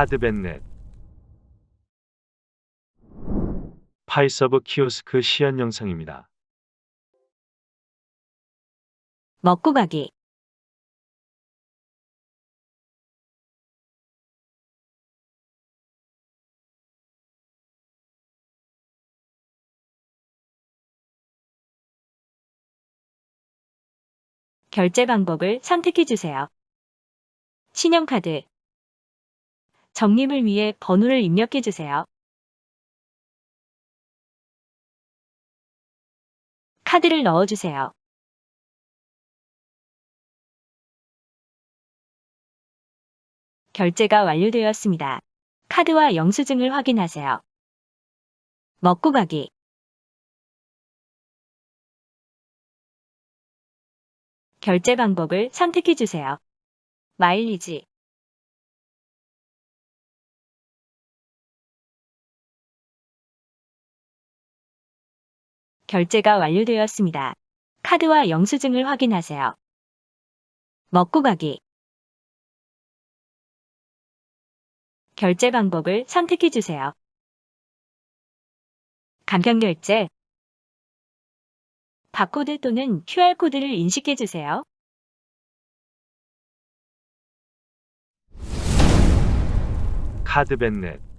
카드벤넷 파이서브 키오스크 시연 영상입니다. 먹고 가기. 결제 방법을 선택해 주세요. 신용카드. 적립을 위해 번호를 입력해 주세요. 카드를 넣어 주세요. 결제가 완료되었습니다. 카드와 영수증을 확인하세요. 먹고 가기. 결제 방법을 선택해 주세요. 마일리지. 결제가 완료되었습니다. 카드와 영수증을 확인하세요. 먹고 가기. 결제 방법을 선택해 주세요. 간편결제. 바코드 또는 QR코드를 인식해 주세요. 카드 벤넷